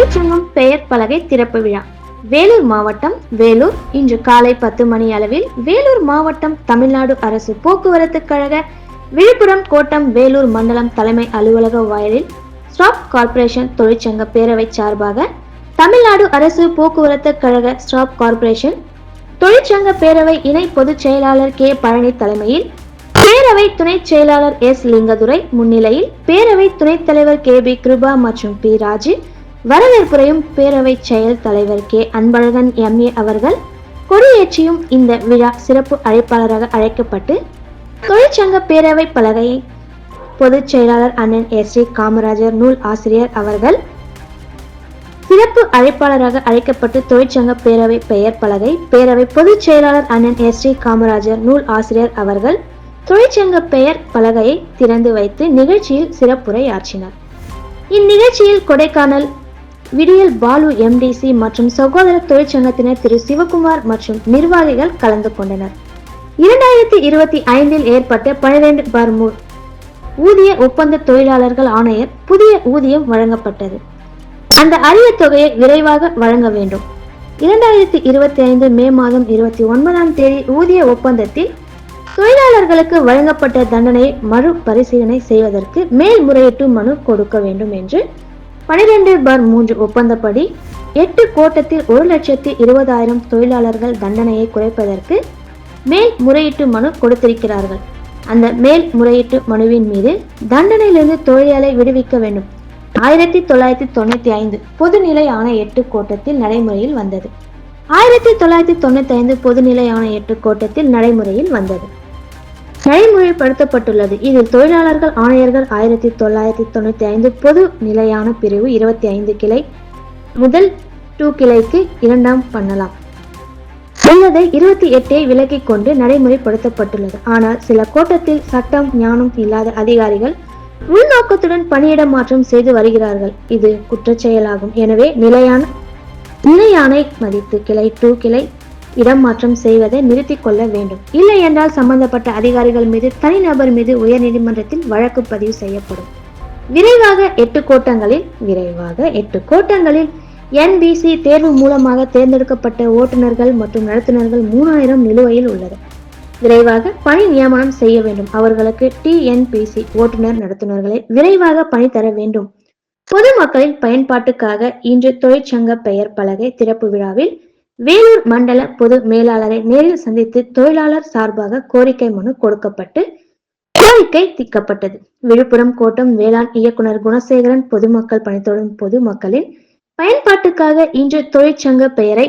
தொழிற்சங்கம் பெயர் பலகை திறப்பு விழா. வேலூர் மாவட்டம் வேலூர். இன்று காலை பத்து மணி அளவில் வேலூர் மாவட்டம் தமிழ்நாடு அரசு போக்குவரத்து கழக விழுப்புரம் கோட்டம் வேலூர் மண்டலம் தலைமை அலுவலக வாயிலில் ஸ்டாப் கார்ப்பரேஷன் தொழிற்சங்க பேரவை சார்பாக தமிழ்நாடு அரசு போக்குவரத்து கழக ஸ்டாப் கார்ப்பரேஷன் தொழிற்சங்க பேரவை இணை பொதுச் செயலாளர் கே. பழனி தலைமையில் பேரவை துணைச் செயலாளர் எஸ். லிங்கதுரை முன்னிலையில் பேரவை துணைத் தலைவர் கே. பி. கிருபா மற்றும் பி. ராஜு வரவேற்புரையும் பேரவை செயல் தலைவர் கே. அன்பழகன் எம்ஏ அவர்கள் கொடியேற்றியும் இந்த விழா சிறப்பு அழைப்பாளராக அழைக்கப்பட்டு தொழிற்சங்க பேரவை பலகையை பொதுச் செயலாளர் அண்ணன் எஸ் டி காமராஜர் நூல் ஆசிரியர் அவர்கள் சிறப்பு அழைப்பாளராக அழைக்கப்பட்டு தொழிற்சங்க பேரவை பெயர் பலகை பேரவை பொதுச் செயலாளர் அண்ணன் எஸ் டி காமராஜர் நூல் ஆசிரியர் அவர்கள் தொழிற்சங்க பெயர் பலகையை திறந்து வைத்து நிகழ்ச்சியில் சிறப்புரை ஆற்றினார் இந்நிகழ்ச்சியில் கொடைக்கானல் விடியல் பாலு எம்டிசி மற்றும் சகோதர தொழிற்சங்கத்தினர் திரு சிவகுமார் மற்றும் நிர்வாகிகள் கலந்து கொண்டனர். இரண்டாயிரத்தி இருபத்தி ஐந்தில் ஏற்பட்ட பனிரெண்டு பார் மூ ஊதிய ஒப்பந்த தொழிலாளர்கள் ஆணையர் புதிய ஊதியம் வழங்கப்பட்டது. அந்த அரிய தொகையை விரைவாக வழங்க வேண்டும். இரண்டாயிரத்தி இருபத்தி ஐந்து மே மாதம் இருபத்தி ஒன்பதாம் தேதி ஊதிய ஒப்பந்தத்தில் தொழிலாளர்களுக்கு வழங்கப்பட்ட தண்டனையை மறு பரிசீலனை செய்வதற்கு மேல்முறையீட்டு மனு கொடுக்க வேண்டும் என்று பனிரெண்டு பார் மூன்று ஒப்பந்தப்படி எட்டு கோட்டத்தில் ஒரு லட்சத்தி இருபதாயிரம் தொழிலாளர்கள் தண்டனையை குறைப்பதற்கு மேல் முறையீட்டு மனு கொடுத்திருக்கிறார்கள். அந்த மேல் முறையீட்டு மனுவின் மீது தண்டனையிலிருந்து தொழிலாளை விடுவிக்க வேண்டும். ஆயிரத்தி தொள்ளாயிரத்தி தொண்ணூத்தி ஐந்து பொதுநிலை ஆணை எட்டு கோட்டத்தில் நடைமுறையில் வந்தது. ஆயிரத்தி தொள்ளாயிரத்தி தொண்ணூத்தி ஐந்து பொதுநிலை ஆணை எட்டு கோட்டத்தில் நடைமுறையில் வந்தது. நடைமுறைப்படுத்தப்பட்டுள்ளது இதில் தொழிலாளர்கள் ஆணையர்கள் ஆயிரத்தி தொள்ளாயிரத்தி தொண்ணூத்தி ஐந்து பொது நிலையான பிரிவு இருபத்தி ஐந்து கிளை முதல் டூ கிளைக்கு இரண்டாம் பண்ணலாம். உள்ளதை இருபத்தி எட்டை விலக்கிக் கொண்டு நடைமுறைப்படுத்தப்பட்டுள்ளது. ஆனால் சில கோட்டத்தில் சட்டம் ஞானம் இல்லாத அதிகாரிகள் உள்நோக்கத்துடன் பணியிட மாற்றம் செய்து வருகிறார்கள். இது குற்றச்செயலாகும். எனவே நிலையான நிலையானை மதித்து கிளை டூ கிளை இடம் மாற்றம் செய்வதை நிறுத்திக் கொள்ள வேண்டும். இல்லை என்றால் சம்பந்தப்பட்ட அதிகாரிகள் மீது தனிநபர் மீது உயர்நீதிமன்றத்தில் வழக்கு பதிவு செய்யப்படும். விரைவாக எட்டு கோட்டங்களில் விரைவாக எட்டு கோட்டங்களில் என்பிசி தேர்வு மூலமாக தேர்ந்தெடுக்கப்பட்ட ஓட்டுநர்கள் மற்றும் நடத்துனர்கள் மூணாயிரம் நிலுவையில் உள்ளது. விரைவாக பணி நியமனம் செய்ய வேண்டும். அவர்களுக்கு டிஎன்பிசி ஓட்டுநர் நடத்துனர்களை விரைவாக பணி தர வேண்டும். பொதுமக்களின் பயன்பாட்டுக்காக இன்று தொழிற்சங்க பெயர் பலகை திறப்பு விழாவில் வேலூர் மண்டல பொது மேலாளரை நேரில் சந்தித்து தொழிலாளர் சார்பாக கோரிக்கை மனு கொடுக்கப்பட்டு கோரிக்கை தீக்கப்பட்டது. விழுப்புரம் கோட்டம் வேளாண் இயக்குனர் குணசேகரன் பொதுமக்கள் பணித்தொடரும் பொதுமக்களின் பயன்பாட்டுக்காக இன்று தொழிற்சங்க பெயரை